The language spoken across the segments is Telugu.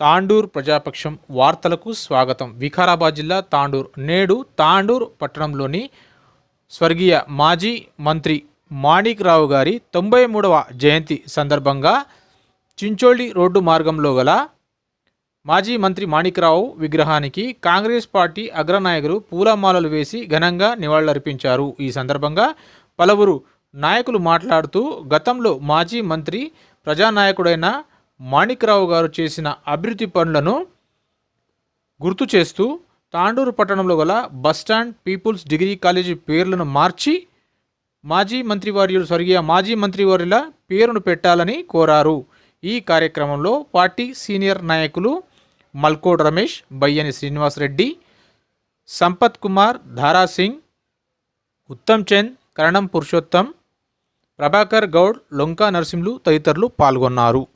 తాండూర్ ప్రజాపక్షం వార్తలకు స్వాగతం. వికారాబాద్ జిల్లా తాండూర్ నేడు తాండూర్ పట్టణంలోని స్వర్గీయ మాజీ మంత్రి మాణిక్రావు గారి తొంభై మూడవ జయంతి సందర్భంగా చించోళి రోడ్డు మార్గంలో గల మాజీ మంత్రి మాణిక్రావు విగ్రహానికి కాంగ్రెస్ పార్టీ అగ్రనాయకులు పూలమాలలు వేసి ఘనంగా నివాళులర్పించారు. ఈ సందర్భంగా పలువురు నాయకులు మాట్లాడుతూ గతంలో మాజీ మంత్రి ప్రజానాయకుడైన మాణిక్రావు గారు చేసిన అభివృద్ధి పనులను గుర్తు చేస్తూ తాండూరు పట్టణంలో గల బస్టాండ్ పీపుల్స్ డిగ్రీ కాలేజీ పేర్లను మార్చి మాజీ మంత్రివర్యులు స్వర్గీయ మాజీ మంత్రివర్యుల పేరును పెట్టాలని కోరారు. ఈ కార్యక్రమంలో పార్టీ సీనియర్ నాయకులు మల్కోడ్ రమేష్ బయ్యని శ్రీనివాసరెడ్డి సంపత్ కుమార్ ధారాసింగ్ ఉత్తమ్ చంద్ కరణం పురుషోత్తం ప్రభాకర్ గౌడ్ లొంకా నరసింహులు తదితరులు పాల్గొన్నారు.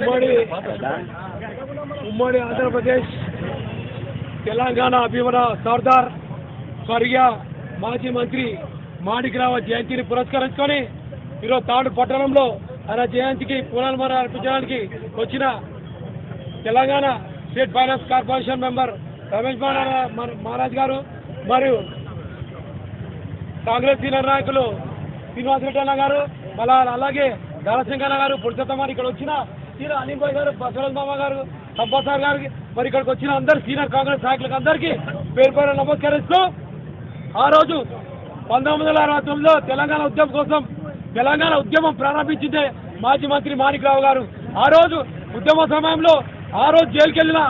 ఉమ్మడి. ఉమ్మడి ఆంధ్రప్రదేశ్ తెలంగాణ అభిమన సర్దార్ స్వర్గీయ మాజీ మంత్రి మాణిక్రావు జయంతిని పురస్కరించుకొని ఈరోజు తాడు పట్టణంలో ఆయన జయంతికి పూలమాల అర్పించడానికి వచ్చిన Telangana state finance corporation member Ramesh Maharaj గారు మరియు కాంగ్రెస్ సీనియర్ నాయకులు శ్రీనివాస్ రెడ్డి అన్న గారు మళ్ళా అలాగే దారసింగన్న గారు పురుషోత్తమ ఇక్కడ వచ్చిన సీనియర్ అనిల్ భాయ్ గారు బసవరాజ్ మామ గారు సంపత్ సార్ గారికి మరి ఇక్కడికి వచ్చిన అందరు సీనియర్ కాంగ్రెస్ నాయకులకు అందరికీ పేరు పేరు నమస్కరిస్తూ ఆ రోజు పంతొమ్మిది వందల అరవై తొమ్మిదిలో తెలంగాణ ఉద్యమం కోసం తెలంగాణ ఉద్యమం ప్రారంభించిందే మాజీ మంత్రి మాణిక్రావు గారు. ఆ రోజు ఉద్యమ సమయంలో ఆ రోజు జైలుకి వెళ్ళిన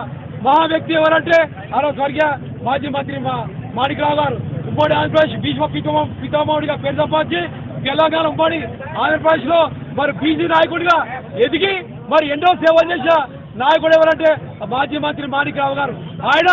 మహా వ్యక్తి ఎవరంటే ఆ రోజు స్వర్గీయ మాజీ మంత్రి మా మాణిక్రావు గారు. ఉమ్మడి ఆంధ్రప్రదేశ్ భీష్మ పితామ పితామహుడిగా పేరు సంపాదించి తెలంగాణ ఉమ్మడి ఆంధ్రప్రదేశ్లో మరి బీసీ నాయకుడిగా ఎదిగి మరి ఎన్నో సేవలు చేసిన నాయకుడు ఎవరంటే మాజీ మంత్రి మాణిక్రావు గారు. ఆయన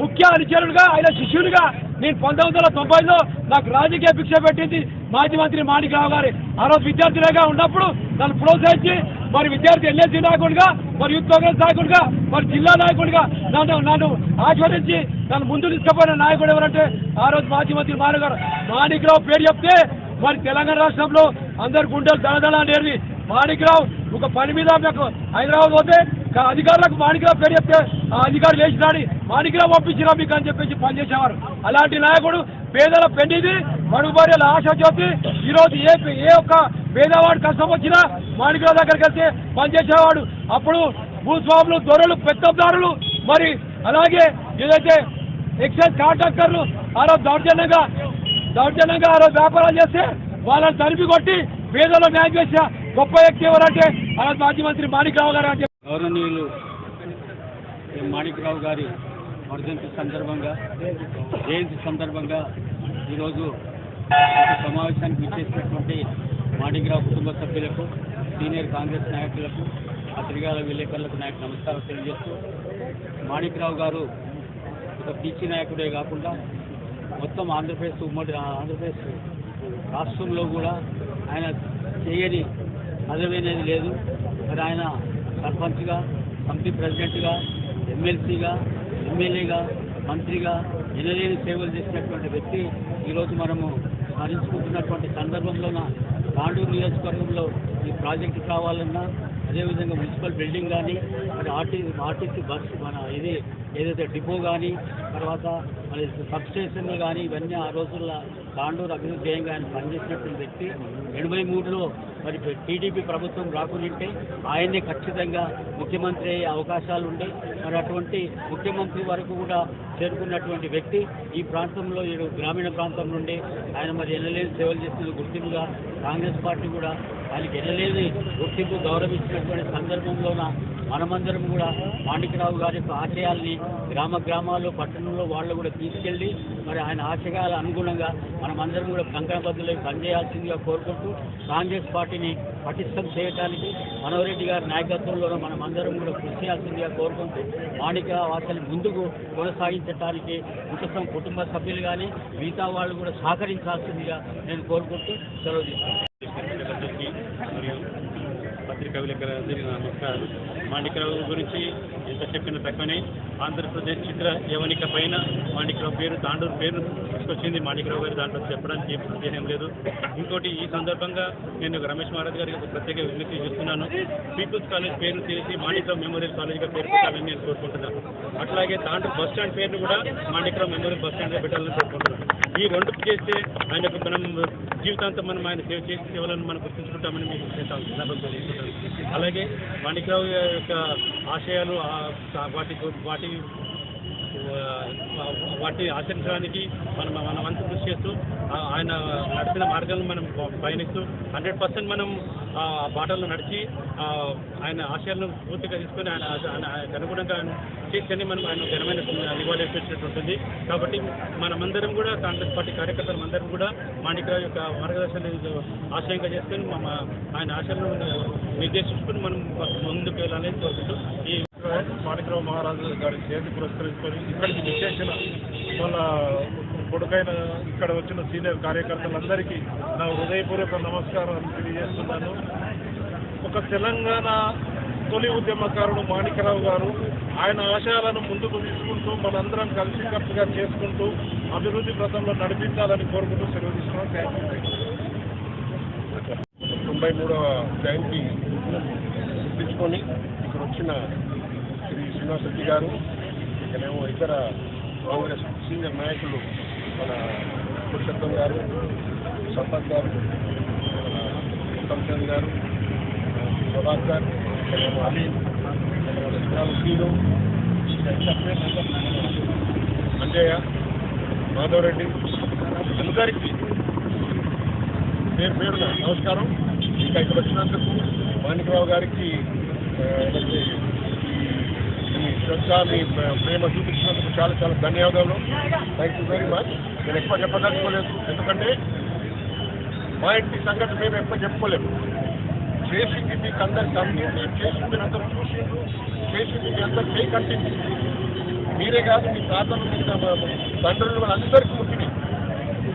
ముఖ్య అనుచరుడుగా ఆయన శిష్యుడిగా నేను పంతొమ్మిది వందల తొంభైలో నాకు రాజకీయ భిక్ష పెట్టింది మాజీ మంత్రి మాణిక్రావు గారి. ఆ రోజు విద్యార్థులుగా ఉన్నప్పుడు నన్ను ప్రోత్సహించి మరి విద్యార్థి ఎల్ఏసీ నాయకుడిగా మరి యూత్ కాంగ్రెస్ నాయకుడిగా మరి జిల్లా నాయకుడిగా నన్ను నన్ను ఆస్వాదించి నన్ను ముందు తీసుకుపోయిన నాయకుడు ఎవరంటే ఆ రోజు మాజీ మంత్రి మాణిక్ గారు. మాణిక్రావు పేరు చెప్తే మరి తెలంగాణ రాష్ట్రంలో అందరు గుండెలు దళదళ అనేది మాణిక్రావు ఒక పని మీద నాకు హైదరాబాద్ పోతే అధికారులకు మాణిక్రావు పేరు చెప్తే ఆ అధికారులు వేసినాడు మాణిక్రావు పంపించినా మీకు అని చెప్పేసి పనిచేసేవారు. అలాంటి నాయకుడు పేదల పెళ్ళిది మడుగుబార్యల ఆశ జ్యోతి. ఈరోజు ఏ ఏ ఒక్క పేదవాడు కష్టం వచ్చినా మాణిక్రావు దగ్గరికి వెళ్తే పనిచేసేవాడు. అప్పుడు భూస్వాములు దొరలు పెత్తందారులు మరి అలాగే ఏదైతే ఎక్సైజ్ కాంట్రాక్టర్లు ఆరో దౌర్జన్యంగా దౌర్జన్యంగా ఆ రోజు వ్యాపారాలు చేస్తే వాళ్ళని తరిపి కొట్టి పేదలో న్యాయం చేసిన గొప్ప వ్యక్తి ఎవరంటే ఆ రోజు మాజీ మంత్రి మాణిక్రావు గారు అని చెప్పి గౌరవనీయులు మాణిక్రావు గారి వర్ధంతి సందర్భంగా జయంతి సందర్భంగా ఈరోజు సమావేశానికి విచ్చేసినటువంటి మాణిక్రావు కుటుంబ సభ్యులకు సీనియర్ కాంగ్రెస్ నాయకులకు పత్రికల విలేకరులకు నాయకు నమస్కారం తెలియజేస్తూ మాణిక్రావు గారు ఒక పిచ్చి నాయకుడే కాకుండా మొత్తం ఆంధ్రప్రదేశ్ ఉమ్మడి ఆంధ్రప్రదేశ్ రాష్ట్రంలో కూడా ఆయన చేయని పదవి లేదు. మరి ఆయన సర్పంచ్గా కంపెనీ ప్రెసిడెంట్గా ఎమ్మెల్సీగా ఎమ్మెల్యేగా మంత్రిగా ఎనలేని సేవలు చేసినటువంటి వ్యక్తి ఈరోజు మనము స్మరించుకుంటున్నటువంటి సందర్భంలోన తాండూరు నియోజకవర్గంలో ఈ ప్రాజెక్టు కావాలన్నా అదేవిధంగా మున్సిపల్ బిల్డింగ్ కానీ మరి ఆర్టీ ఆర్టీసీ బస్ మన ఇది ఏదైతే డిపో కానీ తర్వాత మరి సబ్ స్టేషన్లు కానీ ఇవన్నీ ఆ రోజుల్లో తాండూరు అభివృద్ధి ధ్యేయంగా ఆయన పనిచేసినటువంటి వ్యక్తి ఎనభై మూడులో మరి టీడీపీ ప్రభుత్వం రాకుంటే ఆయన్ని ఖచ్చితంగా ముఖ్యమంత్రి అయ్యే అవకాశాలు ఉండే. మరి అటువంటి ముఖ్యమంత్రి వరకు కూడా చేరుకున్నటువంటి వ్యక్తి ఈ ప్రాంతంలో ఈ గ్రామీణ ప్రాంతం నుండి ఆయన మరి ఎనలేని సేవలు చేసిన గుర్తింపుగా కాంగ్రెస్ పార్టీ కూడా ఆయనకి ఎనలేని గుర్తింపు గౌరవించినటువంటి సందర్భంలోన మనమందరం కూడా పాండికరావు గారి యొక్క ఆశయాల్ని గ్రామ గ్రామాల్లో పట్టణంలో వాళ్ళు కూడా తీసుకెళ్ళి మరి ఆయన ఆశయాల అనుగుణంగా మనమందరం కూడా కంకణబద్దులై పనిచేయాల్సిందిగా కోరుకుంటూ కాంగ్రెస్ పార్టీని పటిష్టం చేయడానికి మనోరెడ్డి గారి నాయకత్వంలోనూ మనమందరం కూడా కృషి చేయాల్సిందిగా కోరుకుంటూ పాండికరావు ఆశలు ముందుకు కొనసాగించడానికి కుటుంబం కుటుంబ సభ్యులు కానీ మిగతా వాళ్ళు కూడా సహకరించాల్సిందిగా నేను కోరుకుంటూ సెలవు తీసుకుంటాను పత్రికా విలేకరులందరికీ నా నమస్కారాలు మాణిక్యరావు గురించి ఎంత చెప్పిన తక్కువనే. ఆంధ్రప్రదేశ్ చిత్ర యవనిక పైన మాణిక్యరావు పేరు తాండూరు పేరు తీసుకొచ్చింది. మాణిక్యరావు గారు దాంట్లో చెప్పడానికి ఏం సందేహం లేదు. ఇంకోటి ఈ సందర్భంగా నేను రమేష్ మహారాజ్ గారికి ఒక ప్రత్యేక విజ్ఞప్తి చేస్తున్నాను. పీపుల్స్ కాలేజ్ పేరు తీసి మాణిక్రావు మెమోరియల్ కాలేజ్గా పేరు పెట్టాలని నేను కోరుకుంటున్నాను. అట్లాగే తాండూరు బస్ స్టాండ్ పేరును కూడా మాణిక్రావు మెమోరియల్ బస్ స్టాండ్గా పెట్టాలని కోరుకుంటున్నాను. ఈ రెండు చేస్తే ఆయన యొక్క మనం జీవితాంతం మనం ఆయన సేవ చేసి సేవలను మనం గుర్తించుకుంటామని మీకు అలాగే మాణిక్రావు యొక్క ఆశయాలు వాటి వాటి వాటిని ఆచరించడానికి మనం మన వంతు కృషి చేస్తూ ఆయన నడిపిన మార్గాలను మనం పయనిస్తూ హండ్రెడ్ పర్సెంట్ మనం ఆ బాటల్లో నడిచి ఆయన ఆశయాలను పూర్తిగా తీసుకొని ఆయన ఆయన అనుగుణంగా చేస్తేనే మనం ఆయన ఘనమైన నివాళులర్పించినట్టు ఉంటుంది. కాబట్టి మనమందరం కూడా కాంగ్రెస్ పార్టీ కార్యకర్తలు అందరం కూడా మాణికరావు యొక్క మార్గదర్శనం ఆశయంగా చేసుకొని మన ఆయన ఆశలను నిర్దేశించుకొని మనం ముందుకు వెళ్ళాలని కోరుకుంటూ ఈ మాణికరావు మహారాజు గారి చేతి పురస్కరించుకొని ఇక్కడికి విశేషణ మన కొడుకైన ఇక్కడ వచ్చిన సీనియర్ కార్యకర్తలందరికీ నా హృదయపూర్వక నమస్కారాలు తెలియజేస్తున్నాను. ఒక తెలంగాణ తొలి ఉద్యమకారుడు మాణికరావు గారు ఆయన ఆశయాలను ముందుకు తీసుకుంటూ మనందరం కలిసికట్టుగా చేసుకుంటూ అభివృద్ధి పథంలో నడిపించాలని కోరుకుంటూ సెలవు తీసుకున్నాం. థ్యాంక్ యూ తొంభై మూడవ జయంతి గుర్తించుకొని ఇక్కడ వచ్చిన శ్రీ శ్రీనివాస్ రెడ్డి గారు ఇక్కడేమో ఇతర కాంగ్రెస్ సీనియర్ నాయకులు మన పురుషోత్తం గారు సంపత్ గారు ఉత్తమ్ గారు ప్రభాత్ గారు ఇక్కడేమో అలీ ఇక్కడ మన అంజయ్య మాధవరెడ్డి అందరికీ పేరు పేరున నమస్కారం. ఇంకా ఇక్కడ వచ్చినందుకు మాణికరావు గారికి ఏదైతే శ్రద్ధ మీ ప్రేమ చూపించినందుకు చాలా చాలా ధన్యవాదాలు థ్యాంక్ యూ వెరీ మచ్ నేను ఎక్కువ చెప్పదలుచుకోలేదు. ఎందుకంటే మా ఇంటి సంగతి మేము ఎక్కువ చెప్పుకోలేము. చేసింది మీకు అందరికి అందింది చేసింది మీరు అందరూ చూసిండ్రు చేసింది మీ అందరు చేయి కట్టింది. మీరే కాదు మీ తాతలు మీ తండ్రులు వాళ్ళందరికీ ముట్టినాయి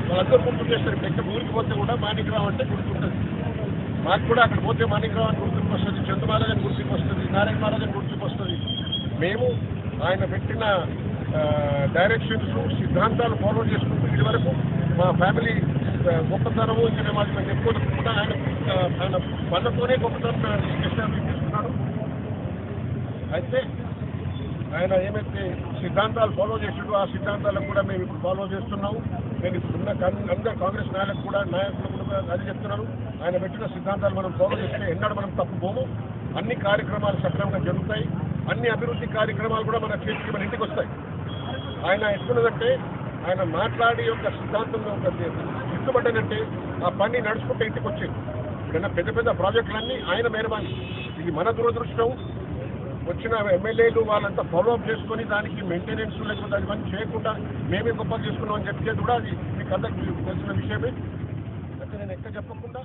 వాళ్ళందరూ గుర్తు చేస్తారు ఎక్కడ ఊరికి పోతే కూడా మాణిక్రావు అంటే గుర్తుంటుంది. మాకు కూడా అక్కడ పోతే మాణిక్రావు అని గుర్తుకు వస్తుంది చంద్రమహారాజ్ అని గుర్తుకు వస్తుంది నారాయణ మహారాజ్ అని గుర్తుకు వస్తుంది మేము ఆయన పెట్టిన డైరెక్షన్స్ సిద్ధాంతాలు ఫాలో చేసుకుంటూ ఇది వరకు మా ఫ్యామిలీ గొప్పతనము ఇంకా మాకు మేము కూడా ఆయన ఆయన పనులతోనే గొప్పతనం ఎస్టాబ్లిష్ చేసుకున్నాడు అయితే ఆయన ఏమైతే సిద్ధాంతాలు ఫాలో చేసిండో ఆ సిద్ధాంతాలను కూడా మేము ఇప్పుడు ఫాలో చేస్తున్నాము. నేను ఇప్పుడు ఉన్న కాంగ్- కాంగ్రెస్ నాయకులు కూడా నాయకులు కూడా అది చెప్తున్నాను ఆయన పెట్టిన సిద్ధాంతాలు మనం ఫాలో చేస్తే ఎన్నడూ మనం తప్పుపోము అన్ని కార్యక్రమాలు సక్రమంగా జరుగుతాయి. అన్ని అభివృద్ధి కార్యక్రమాలు కూడా మన చేతికి మన ఇంటికి వస్తాయి. ఆయన ఎట్లున్నదంటే ఆయన మాట్లాడి యొక్క సిద్ధాంతంలో ఒక ఇష్టపడ్డానంటే ఆ పని నడుచుకుంటే ఇంటికి వచ్చేది. ఇక్కడ పెద్ద పెద్ద ప్రాజెక్టులన్నీ ఆయన మేరమాని ఇది మన దురదృష్టం. వచ్చిన ఎమ్మెల్యేలు వాళ్ళంతా ఫాలో అప్ చేసుకొని దానికి మెయింటెనెన్స్ లేకుండా ఇవన్నీ చేయకుండా మేమే గొప్ప చేసుకున్నాం అని చెప్పేది కూడా అది మీకు అందరికీ తెలిసిన విషయమే. అయితే నేను ఎక్కడ చెప్పకుండా